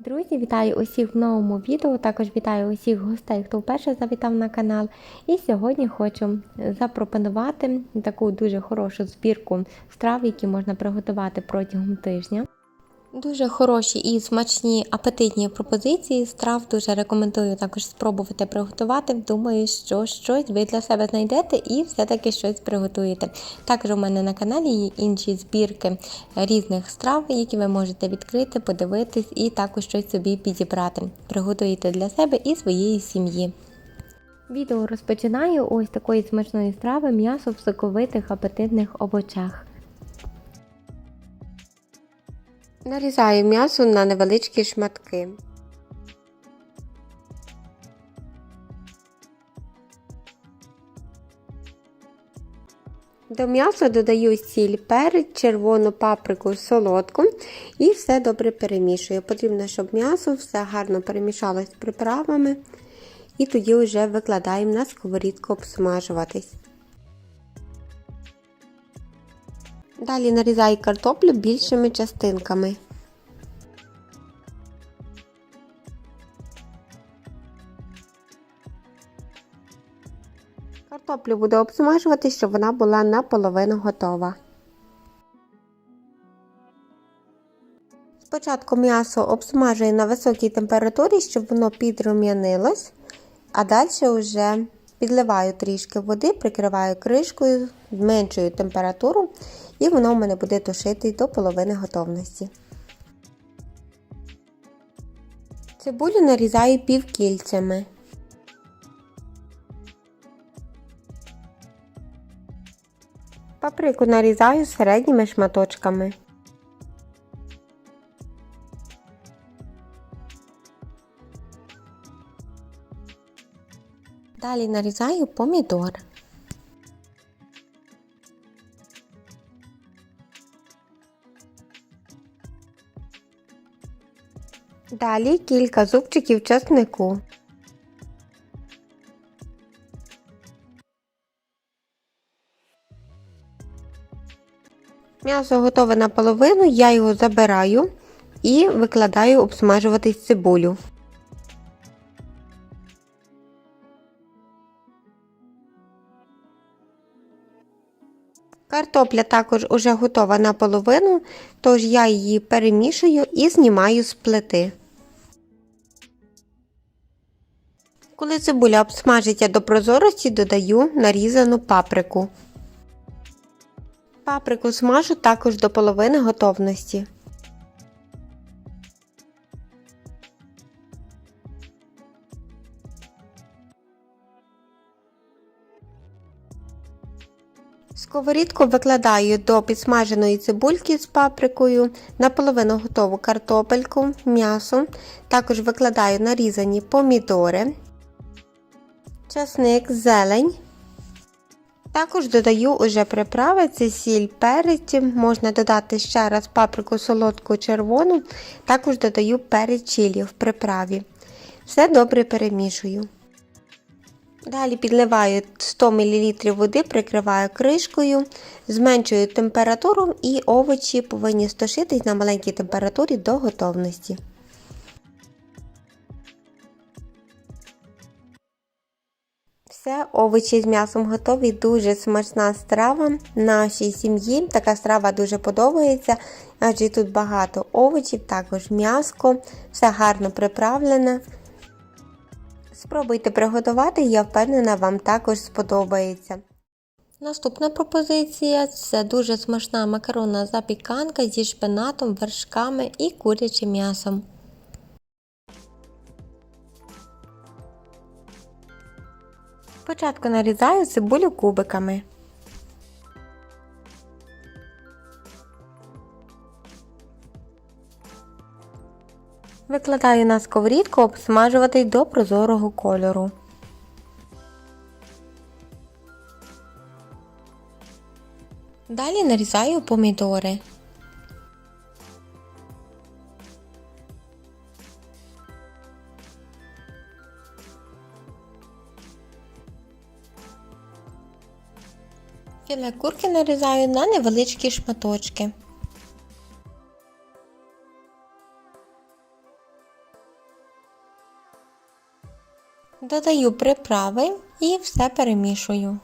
Друзі, вітаю усіх в новому відео. Також вітаю усіх гостей, хто вперше завітав на канал. І сьогодні хочу запропонувати таку дуже хорошу збірку страв, які можна приготувати протягом тижня. Дуже хороші і смачні апетитні пропозиції страв. Дуже рекомендую також спробувати приготувати. Думаю, що щось ви для себе знайдете і все-таки щось приготуєте. Також у мене на каналі є інші збірки різних страв, які ви можете відкрити, подивитись і також щось собі підібрати. Приготуєте для себе і своєї сім'ї. Відео розпочинаю ось такої смачної страви м'ясо в соковитих апетитних овочах. Нарізаю м'ясо на невеличкі шматки. До м'яса додаю сіль, перець, червону паприку, солодку і все добре перемішую. Потрібно, щоб м'ясо все гарно перемішалось з приправами. І тоді вже викладаємо на сковорідку обсмажуватись. Далі нарізаю картоплю більшими частинками. Картоплю буду обсмажувати, щоб вона була наполовину готова. Спочатку м'ясо обсмажую на високій температурі, щоб воно підрум'янилось, а далі вже підливаю трішки води, прикриваю кришкою, зменшую температуру, і воно в мене буде тушити до половини готовності. Цибулю нарізаю півкільцями. Паприку нарізаю середніми шматочками. Далі нарізаю помідор. Далі кілька зубчиків чеснику. М'ясо готове наполовину, я його забираю і викладаю обсмажуватись цибулю. Картопля також уже готова наполовину, тож я її перемішую і знімаю з плити. Коли цибуля обсмажиться до прозорості, додаю нарізану паприку. Паприку смажу також до половини готовності. Сковорідку викладаю до підсмаженої цибульки з паприкою, наполовину готову картопельку, м'ясо. Також викладаю нарізані помідори, часник, зелень. Також додаю уже приправи, це сіль, перець, можна додати ще раз паприку солодку червону, також додаю перець чилі в приправі. Все добре перемішую. Далі підливаю 100 мл води, прикриваю кришкою, зменшую температуру і овочі повинні стошитись на маленькій температурі до готовності. Все, овочі з м'ясом готові, дуже смачна страва нашій сім'ї. Така страва дуже подобається, адже тут багато овочів, також м'яско, все гарно приправлене. Спробуйте приготувати, я впевнена, вам також сподобається. Наступна пропозиція це дуже смачна макаронна запіканка зі шпинатом, вершками і курячим м'ясом. Спочатку нарізаю цибулю кубиками. Викладаю на сковорідку обсмажувати до прозорого кольору. Далі нарізаю помідори. Філе курки нарізаю на невеличкі шматочки. Додаю приправи і все перемішую.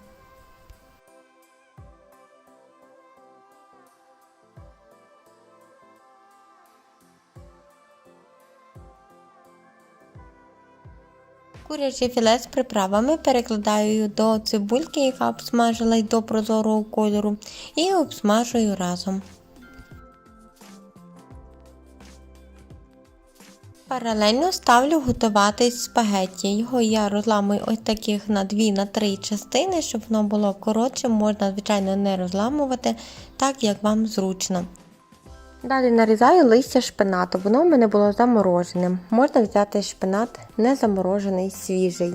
Куряче філе з приправами перекладаю до цибульки, яка обсмажилась до прозорого кольору, і обсмажую разом. Паралельно ставлю готуватись спагетті. Його я розламую ось таких на 2-3 частини, щоб воно було коротше, можна, звичайно, не розламувати, так як вам зручно. Далі нарізаю листя шпинату, воно в мене було замороженим. Можна взяти шпинат не заморожений, свіжий.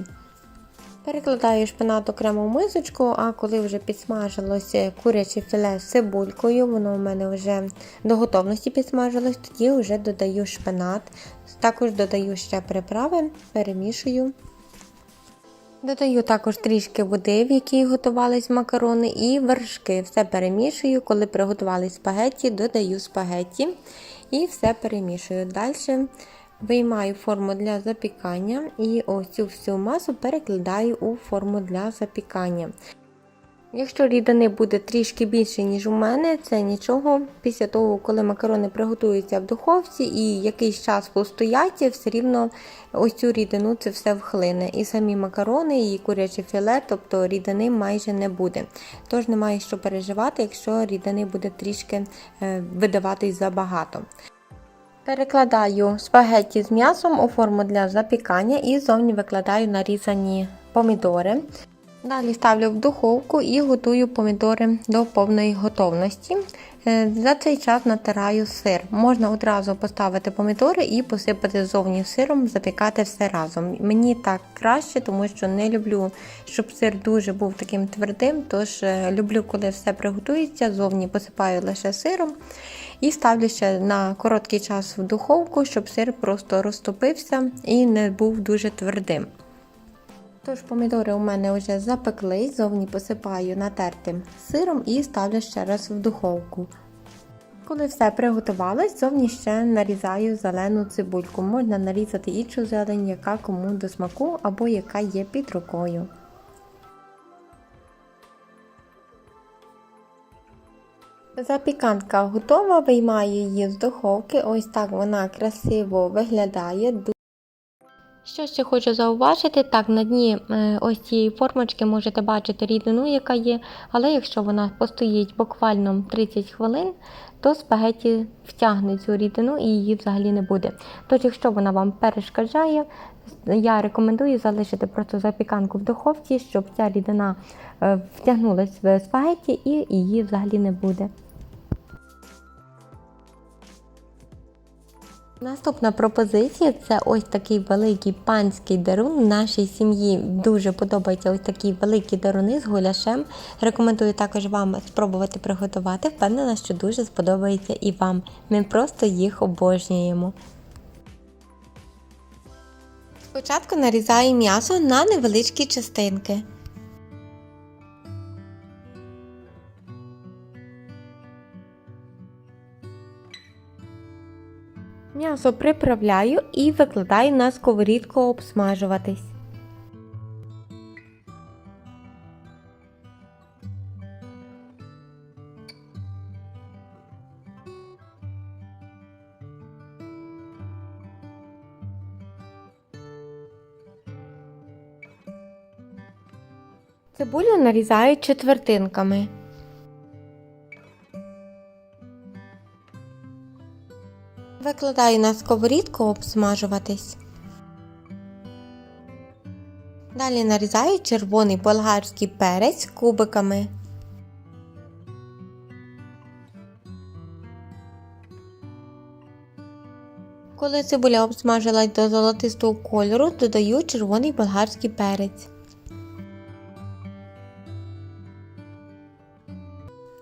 Перекладаю шпинат окремо в мисочку, а коли вже підсмажилося куряче філе з цибулькою, воно у мене вже до готовності підсмажилось, тоді вже додаю шпинат. Також додаю ще приправи, перемішую. Додаю також трішки води, в якій готувались макарони, і вершки. Все перемішую. Коли приготували спагетті, додаю спагетті і все перемішую. Далі виймаю форму для запікання і ось цю всю масу перекладаю у форму для запікання. Якщо рідини буде трішки більше, ніж у мене, це нічого. Після того, коли макарони приготуються в духовці і якийсь час постоять, все рівно ось цю рідину це все вхлине. І самі макарони, і куряче філе, тобто рідини майже не буде. Тож немає що переживати, якщо рідини буде трішки е, видаватись забагато. Перекладаю спагетті з м'ясом у форму для запікання і зовні викладаю нарізані помідори. Далі ставлю в духовку і готую помідори до повної готовності. Е, За цей час натираю сир. Можна одразу поставити помідори і посипати зовні сиром, запікати все разом. Мені так краще, тому що не люблю, щоб сир дуже був таким твердим. Тож е, люблю, коли все приготується, зовні посипаю лише сиром. І ставлю ще на короткий час в духовку, щоб сир просто розтопився і не був дуже твердим. Тож помідори у мене вже запеклись, зовні посипаю натертим сиром і ставлю ще раз в духовку. Коли все приготувалось, зовні ще нарізаю зелену цибульку. Можна нарізати іншу зелень, яка кому до смаку або яка є під рукою. Запіканка готова, виймаю її з духовки. Ось так вона красиво виглядає. Що ще хочу зауважити, так, на дні е, ось цієї формочки можете бачити рідину, яка є, але якщо вона постоїть буквально 30 хвилин, то спагеті втягне цю рідину і її взагалі не буде. Тож, якщо вона вам перешкоджає, я рекомендую залишити просто запіканку в духовці, щоб ця рідина е, втягнулась в спагеті і її взагалі не буде. Наступна пропозиція це ось такий великий панський дарун. Нашій сім'ї дуже подобаються ось такі великі даруни з гуляшем. Рекомендую також вам спробувати приготувати. Впевнена, що дуже сподобається і вам. Ми просто їх обожнюємо. Спочатку нарізаю м'ясо на невеличкі частинки. М'ясо приправляю і викладаю на сковорідку обсмажуватись. Цибулю нарізаю четвертинками. Викладаю на сковорідку обсмажуватись. Далі нарізаю червоний болгарський перець кубиками. Коли цибуля обсмажилась до золотистого кольору, додаю червоний болгарський перець.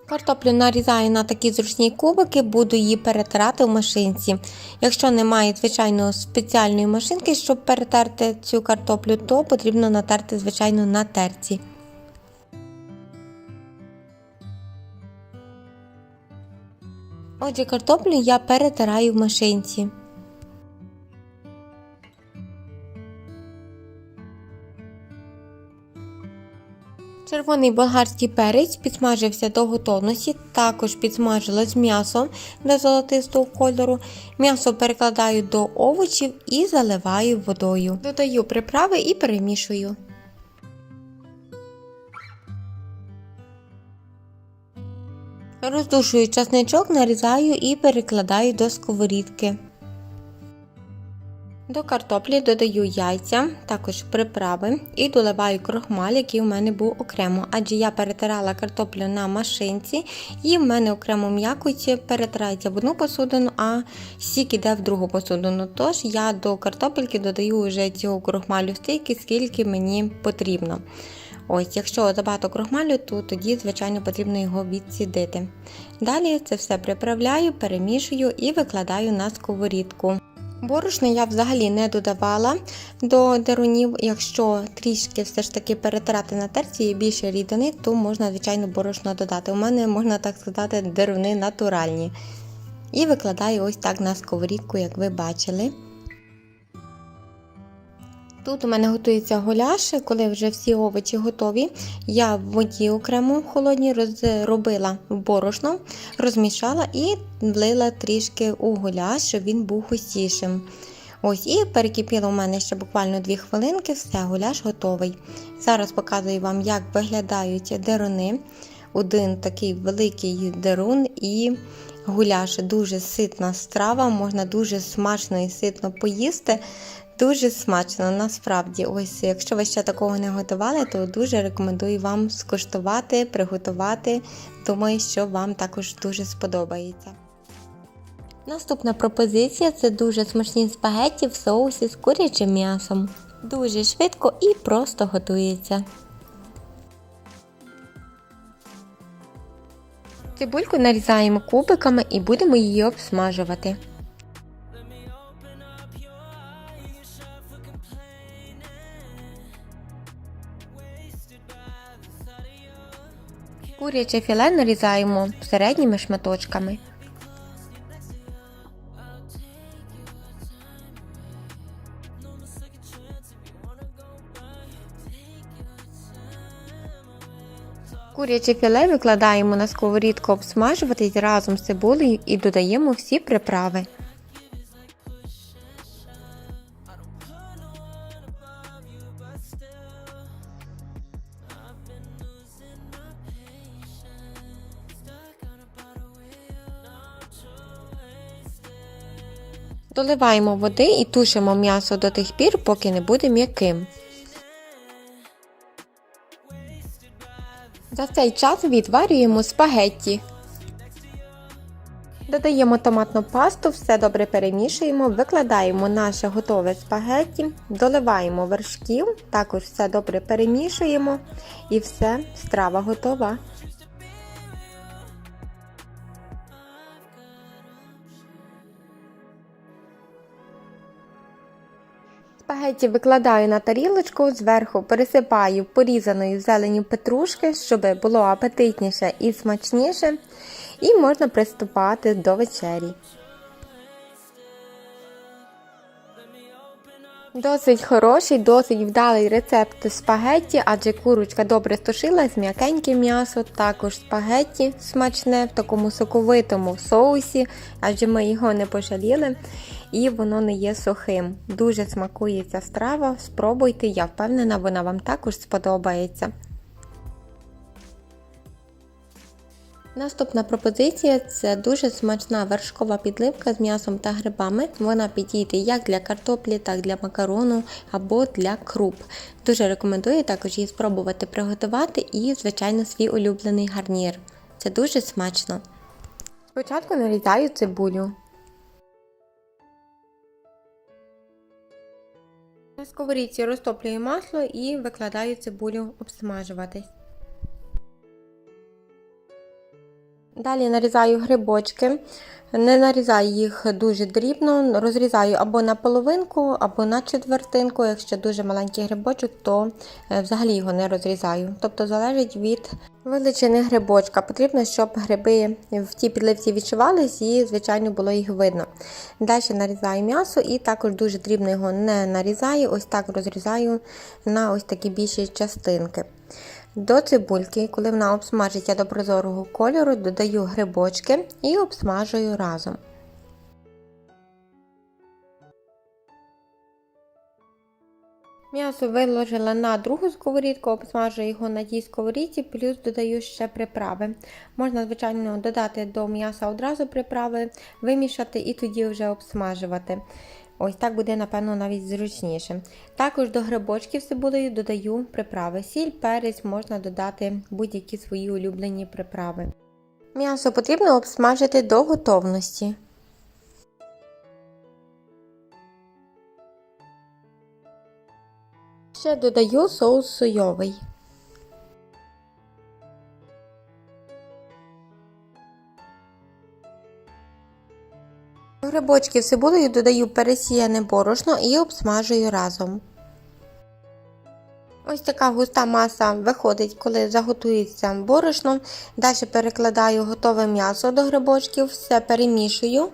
Картоплю нарізаю на такі зручні кубики, буду її перетирати в машинці. Якщо немає, звичайно, спеціальної машинки, щоб перетерти цю картоплю, то потрібно натерти, звичайно, на терці. Отже, картоплю я перетираю в машинці. Червоний болгарський перець підсмажився до готовності, також підсмажилось м'ясо до золотистого кольору. М'ясо перекладаю до овочів і заливаю водою. Додаю приправи і перемішую. Роздушую часничок, нарізаю і перекладаю до сковорідки. До картоплі додаю яйця, також приправи і доливаю крохмаль, який у мене був окремо, адже я перетирала картоплю на машинці, і в мене окремо м'якоть перетирається в одну посудину, а сік іде в другу посудину. Тож я до картопельки додаю вже цього крохмалю стільки, скільки мені потрібно. Ось, якщо забагато крохмалю, то тоді, звичайно, потрібно його відсідити. Далі це все приправляю, перемішую і викладаю на сковорідку. Борошна я взагалі не додавала до дерунів. Якщо трішки все ж таки перетирати на терці і більше рідини, то можна, звичайно, борошно додати. У мене, можна так сказати, деруни натуральні. І викладаю ось так на сковорідку, як ви бачили. Тут у мене готується гуляш, коли вже всі овочі готові. Я в воді окремо холодній розробила борошно, розмішала і влила трішки у гуляш, щоб він був густішим. Ось і перекипіло у мене ще буквально 2 хвилинки, все, гуляш готовий. Зараз показую вам, як виглядають деруни. Один такий великий дерун і гуляш дуже ситна страва, можна дуже смачно і ситно поїсти. Дуже смачно, насправді. Ось, якщо ви ще такого не готували, то дуже рекомендую вам скуштувати, приготувати. Думаю, що вам також дуже сподобається. Наступна пропозиція це дуже смачні спагетті в соусі з курячим м'ясом. Дуже швидко і просто готується. Цибульку нарізаємо кубиками і будемо її обсмажувати. Куряче філе нарізаємо середніми шматочками. Куряче філе викладаємо на сковорідку обсмажуватись разом з цибулею і додаємо всі приправи. Доливаємо води і тушимо м'ясо до тих пір, поки не буде м'яким. За цей час відварюємо спагетті. Додаємо томатну пасту, все добре перемішуємо, викладаємо наше готове спагетті, доливаємо вершків, також все добре перемішуємо і все, страва готова. Спагетті викладаю на тарілочку, зверху пересипаю порізаною зелені петрушки, щоб було апетитніше і смачніше, і можна приступати до вечері. Досить хороший, досить вдалий рецепт спагетті, адже курочка добре стушилась, м'якеньке м'ясо, також спагетті смачне в такому соковитому соусі, адже ми його не пожаліли і воно не є сухим. Дуже смакує ця страва, спробуйте, я впевнена, вона вам також сподобається. Наступна пропозиція це дуже смачна вершкова підливка з м'ясом та грибами. Вона підійде як для картоплі, так і для макарону або для круп. Дуже рекомендую також її спробувати приготувати і, звичайно, свій улюблений гарнір. Це дуже смачно. Спочатку нарізаю цибулю. На сковорідці розтоплюю масло і викладаю цибулю обсмажуватись. Далі нарізаю грибочки. Не нарізаю їх дуже дрібно, розрізаю або на половинку, або на четвертинку. Якщо дуже маленький грибочок, то е, взагалі його не розрізаю. Тобто залежить від величини грибочка. Потрібно, щоб гриби в тій підливці відчувались і, звичайно, було їх видно. Далі нарізаю м'ясо і також дуже дрібно його не нарізаю, ось так розрізаю на ось такі більші частинки. До цибульки, коли вона обсмажиться до прозорого кольору, додаю грибочки і обсмажую разом. М'ясо виложила на другу сковорідку, обсмажую його на тій сковорідці, плюс додаю ще приправи. Можна, звичайно, додати до м'яса одразу приправи, вимішати і тоді вже обсмажувати. Ось так буде, напевно, навіть зручніше. Також до грибочків з цибулею додаю приправи. Сіль, перець, можна додати будь-які свої улюблені приправи. М'ясо потрібно обсмажити до готовності. Ще додаю соус соєвий. До Грибочків з цибулею додаю пересіяне борошно і обсмажую разом. Ось така густа маса виходить, коли заготується борошно. Далі перекладаю готове м'ясо до грибочків, все перемішую.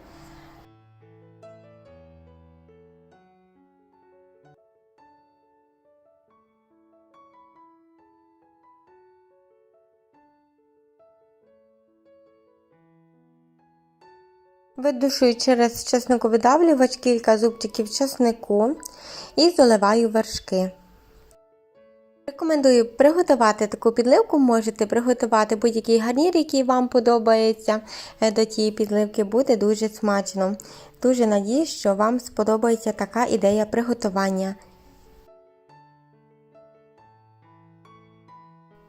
Видушую через чесниковидавлювач кілька зубчиків чеснику і заливаю вершки. Рекомендую приготувати таку підливку, можете приготувати будь-який гарнір, який вам подобається. Е, До тієї підливки буде дуже смачно. Дуже надію, що вам сподобається така ідея приготування.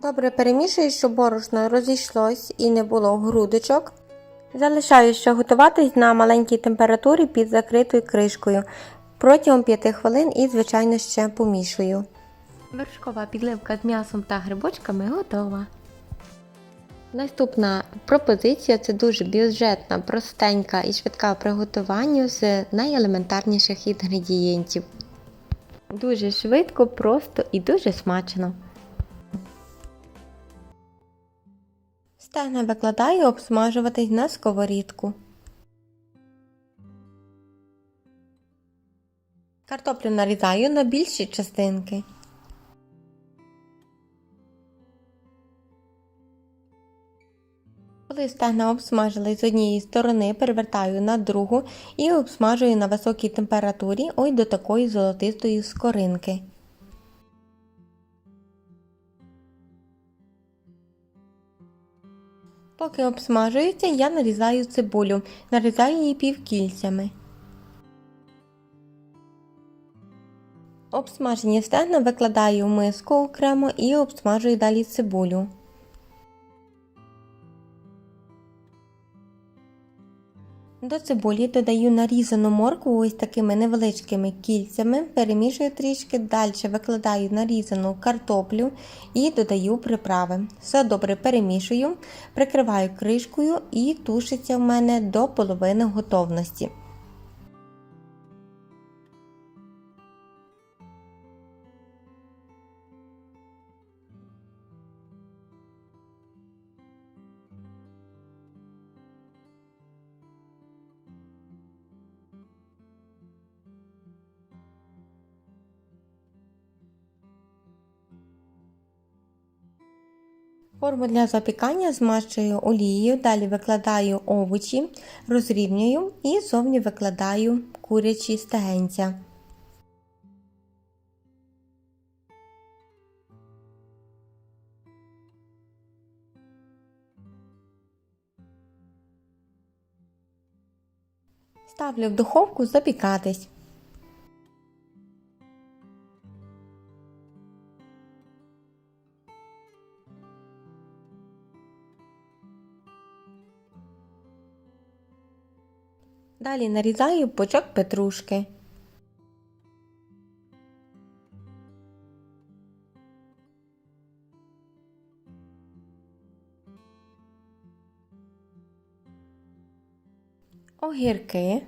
Добре перемішую, щоб борошно розійшлось і не було грудочок. Залишаю ще готуватись на маленькій температурі під закритою кришкою протягом 5 хвилин і, звичайно, ще помішую. Вершкова підливка з м'ясом та грибочками готова. Наступна пропозиція це дуже бюджетна, простенька і швидка в приготуванні з найелементарніших інгредієнтів. Дуже швидко, просто і дуже смачно. Стегна викладаю обсмажуватись на сковорідку. Картоплю нарізаю на більші частинки. Коли стегна обсмажились з однієї сторони, перевертаю на другу і обсмажую на високій температурі ось до такої золотистої скоринки. Поки обсмажується, я нарізаю цибулю. Нарізаю її півкільцями. Обсмажені стегна викладаю в миску окремо і обсмажую далі цибулю. До цибулі додаю нарізану моркву ось такими невеличкими кільцями, перемішую трішки, далі викладаю нарізану картоплю і додаю приправи. Все добре перемішую, прикриваю кришкою і тушиться в мене до половини готовності. Форму для запікання змащую олією, далі викладаю овочі, розрівнюю і зовні викладаю курячі стегенця. Ставлю в духовку запікатись. Далі нарізаю пучок петрушки. Огірки.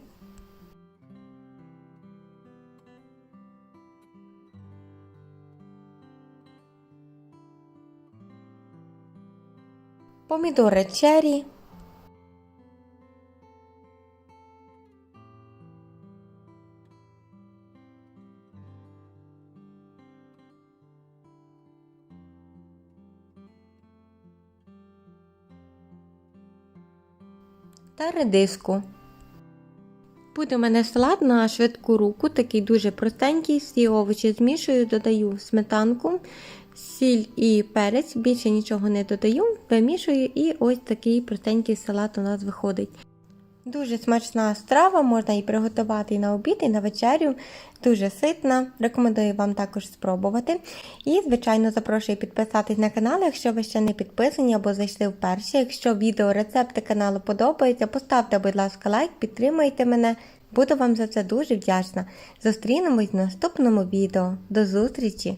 Помідори черрі. Та редиску. Буде у мене салат на швидку руку, такий дуже простенький. Всі овочі змішую, додаю сметанку, сіль і перець. Більше нічого не додаю, вимішую і ось такий простенький салат у нас виходить. Дуже смачна страва, можна її приготувати і на обід, і на вечерю. Дуже ситна. Рекомендую вам також спробувати. І, звичайно, запрошую підписатись на канал, якщо ви ще не підписані або зайшли вперше. Якщо відео рецепти каналу подобаються, поставте, будь ласка, лайк, підтримайте мене. Буду вам за це дуже вдячна. Зустрінемось в наступному відео. До зустрічі!